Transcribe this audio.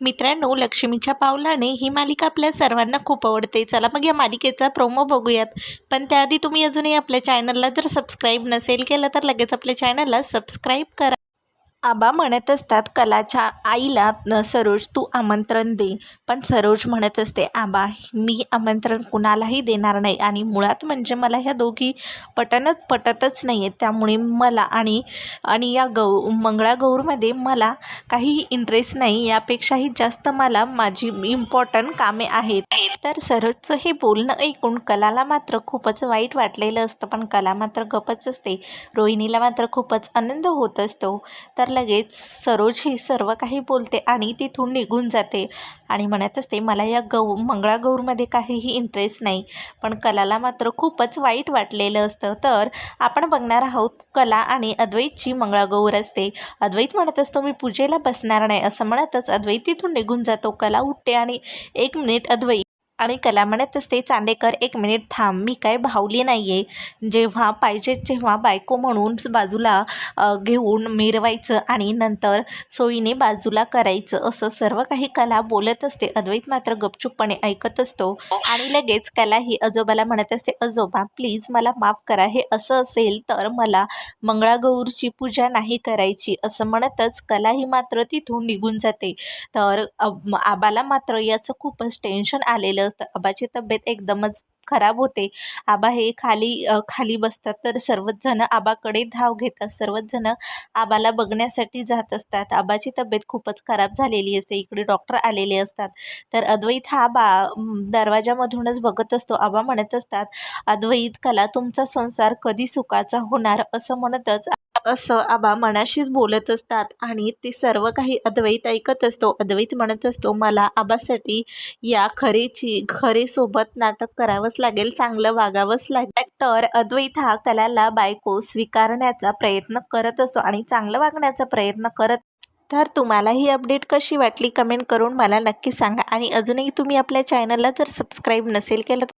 मित्रांनो लक्ष्मीच्या पावलाने ही मालिका आपल्या सर्वांना खूप आवडते. चला मग या मालिकेचा प्रोमो बघूयात. पण त्याआधी तुम्ही अजूनही आपल्या चॅनलला जर सबस्क्राईब नसेल केलं तर लगेच आपल्या चॅनलला सबस्क्राईब करा. आबा म्हणत असतात कलाच्या आईला सरोज तू आमंत्रण दे. पण सरोज म्हणत असते आबा मी आमंत्रण कुणालाही देणार नाही आणि मुळात म्हणजे मला ह्या दोघी पटनच पटतच नाही आहेत त्यामुळे मला आणि आणि या गौ मंगळागौरमध्ये मला काहीही इंटरेस्ट नाही. यापेक्षाही जास्त मला माझी इम्पॉर्टंट कामे आहेत. तर सरोजचं हे बोलणं ऐकून कलाला मात्र खूपच वाईट वाटलेलं असतं. पण कला मात्र गपच असते. रोहिणीला मात्र खूपच आनंद होत असतो. तर लगेच सरोज ही सर्व काही बोलते आणि तिथून निघून जाते. आणि म्हणत असते मला या गौ मंगळागौरमध्ये काहीही इंटरेस्ट नाही पण कलाला मात्र खूपच वाईट वाटलेलं असतं. तर आपण बघणार आहोत कला आणि अद्वैतची मंगळागौर असते. अद्वैत म्हणत असतो मी पूजेला बसणार नाही असं म्हणतच अद्वैत तिथून निघून जातो. कला उठते आणि एक मिनिट अद्वैत आणि कला म्हणत असते चांदेकर एक मिनिट थांब मी काय भावली नाही आहे जेव्हा पाहिजे जेव्हा बायको म्हणून बाजूला घेऊन मिरवायचं आणि नंतर सोयीने बाजूला करायचं असं सर्व काही कला बोलत असते. अद्वैत मात्र गपचूपपणे ऐकत असतो. आणि लगेच कला ही आजोबाला म्हणत असते आजोबा प्लीज मला माफ करा. हे असं असेल तर मला मंगळागौरची पूजा नाही करायची असं म्हणतच कला ही मात्र तिथून निघून जाते. तर अब आबाला मात्र याचं खूपच टेन्शन आलेलं असतं. आबाची तब्येत एकदमच खराब होते. आबा हे खाली खाली बसतात. तर सर्वच जण आबाकडे धाव घेतात. सर्वच जण आबाला बघण्यासाठी जात असतात. आबाची तब्येत खूपच खराब झालेली असते. इकडे डॉक्टर आलेले असतात. तर अद्वैत हा बा दरवाजामधूनच बघत असतो. आबा म्हणत असतात अद्वैत कला तुमचा संसार कधी सुखाचा होणार? असं म्हणतच असं आबा मनाशीच बोलत असतात आणि ते सर्व काही अद्वैत ऐकत असतो. अद्वैत म्हणत असतो मला आबासाठी या खरेची खरेसोबत नाटक करावंच लागेल चांगलं वागावंच लागेल. तर अद्वैत हा कलाला बायको स्वीकारण्याचा प्रयत्न करत असतो आणि चांगलं वागण्याचा प्रयत्न करत तर तुम्हाला ही अपडेट कशी वाटली कमेंट करून मला नक्की सांगा. आणि अजूनही तुम्ही आपल्या चॅनलला जर सबस्क्राईब नसेल केलं